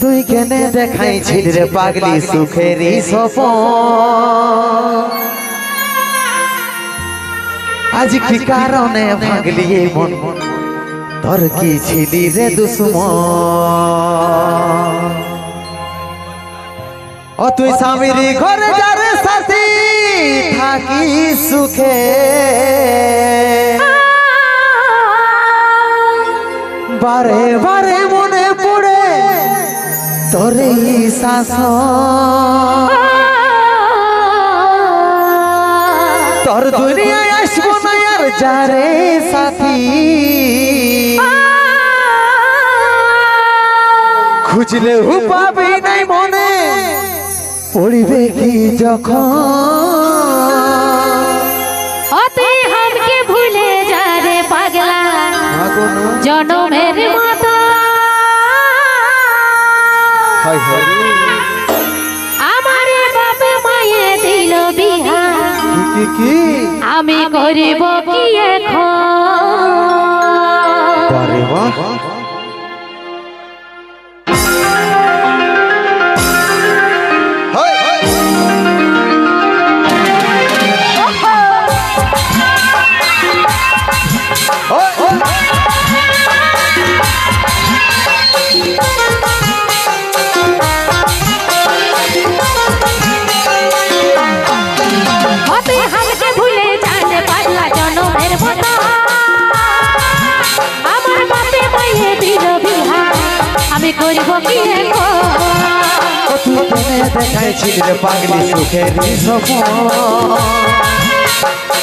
তুই কেনে দেখাইছিস রে পাগলি সুখেরই সপন আজ কি কারণে ভাগলি মন তোর কি ছিলি রে দুশ্মন? ও তুই স্বামীর ঘরে যারে সাথী থাকি সুখে। শাস তোর দুনিয়ায় আসব না আর যারে সাথী। খুঁজলে পাবি নাই মনে। পড়িবে কি যখন? হামকে ভুলে যা রে পাগলা। জনমের মতো। হয় হয়। কি কি? আমি করিব কি এখন? আমি করিব কি কেনে পাগলি সুখের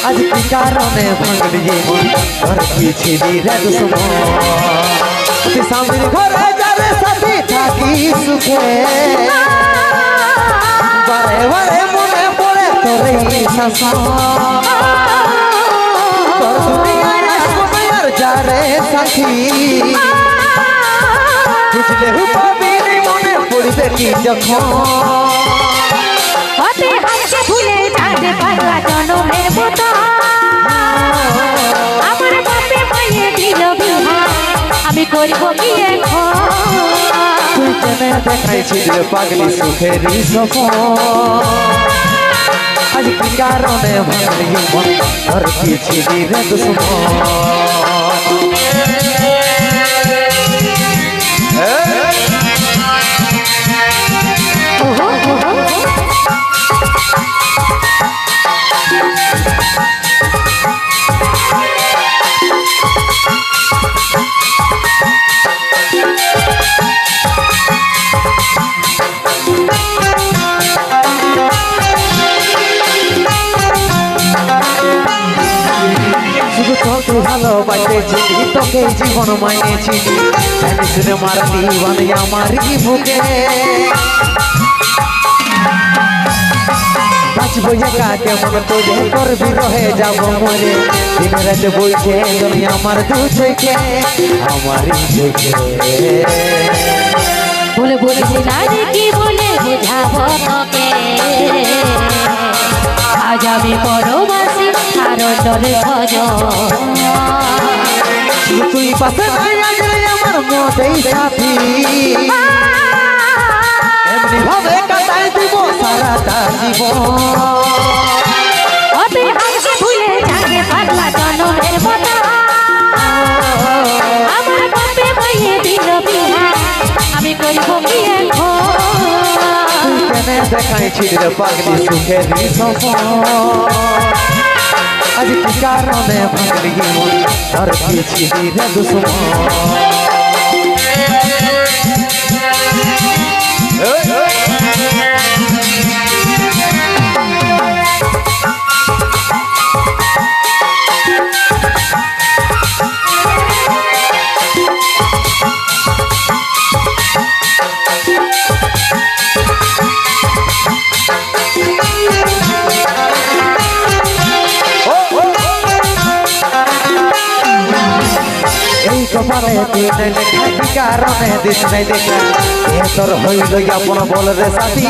আজ কি কারণে ভাঙলি মন তোর কি দুশ্মন? তুই স্বামীর ঘরে যারে সাথী, থাকি সুখে। বারে বারে মনে পড়ে তোর শাসন। তোর আর যারে সাথী? বুঝলে হু পাবি মনে পড়বে কি যখন? অতে হামকে ভুলে যা রে পাগলা জনমের মতো আমার বাপে মায়ে দিল বিহা আমি করিব কি এখন? তুই কেনে দেখাইছিস পাগলি সুখেরই সপন আজ কি কারণে ভাঙলি মন? তোর কি ছিলি রে দুশ্মন। শুধু তোকে ভালোবাসেছি তোকে জীবন মাইনেছি জানিস রে মারলি বানে আমার কি বুকে বাঁচবো একা, কেমন বইছে আমার দু আমার চোখে বলে বলেছিলাম কি বলে বুঝাবো তোকে? আজ আমি পরবাসী ডরে ভজ তুই পাশে আমার মতেই সাথী। এমনি ভাবে কাটাই দিব সারাটা জীবন। ভুলে যাবে পাগলা জনমের দেখাইছিস রে পাগলি সপন আজ কি কারণে ভাগলি মন তোর ছিলি রে দুশ্মন? কপালে কি কারণে দিস নাই দেখা? এ তোর হইল আপন বল রে সাথী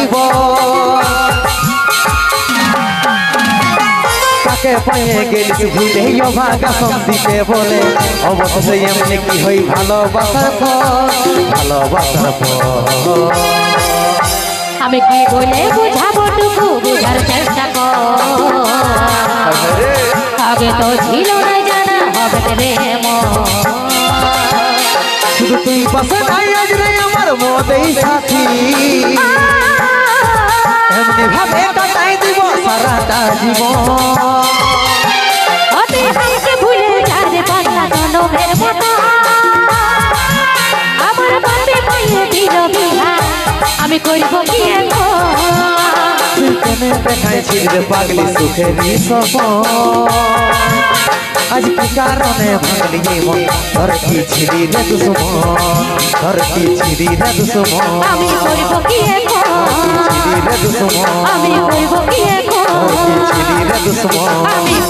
তাকে পায়ে গেলিস ভুলে ভাগা দিতে বলে। অবশেষে এমনি কি হই ভালোবাসার পর? ভালোবাসার পর। আমি কি বলে বুঝাবো টুকু বুঝার চেষ্টা কর? আগে তো ছিল না জানা হবে রে মন। শুধু তুই পাশে নাই আজ রে আমার মদেই সাথী। এমনি ভাবে কাটাই দিব সারাটা জীবন। ভুলে যাবে পাল্লা জনমের মতো আমার বাপে পাইয়ে দিল বিহা আমি করব কি এখন? তুই কেনে দেখাইছিস রে পাগলি সুখেরই সপন আজ কি কারণে ভাঙলি এই মন ধর কি ছিলি রে দুশ্মন ধর কি ছিলি রে দুশ্মন আমি করব কি এখন ছিলি রে দুশ্মন আমি করব কি এখন ধর কি ছিলি রে দুশ্মন আমি করব কি এখন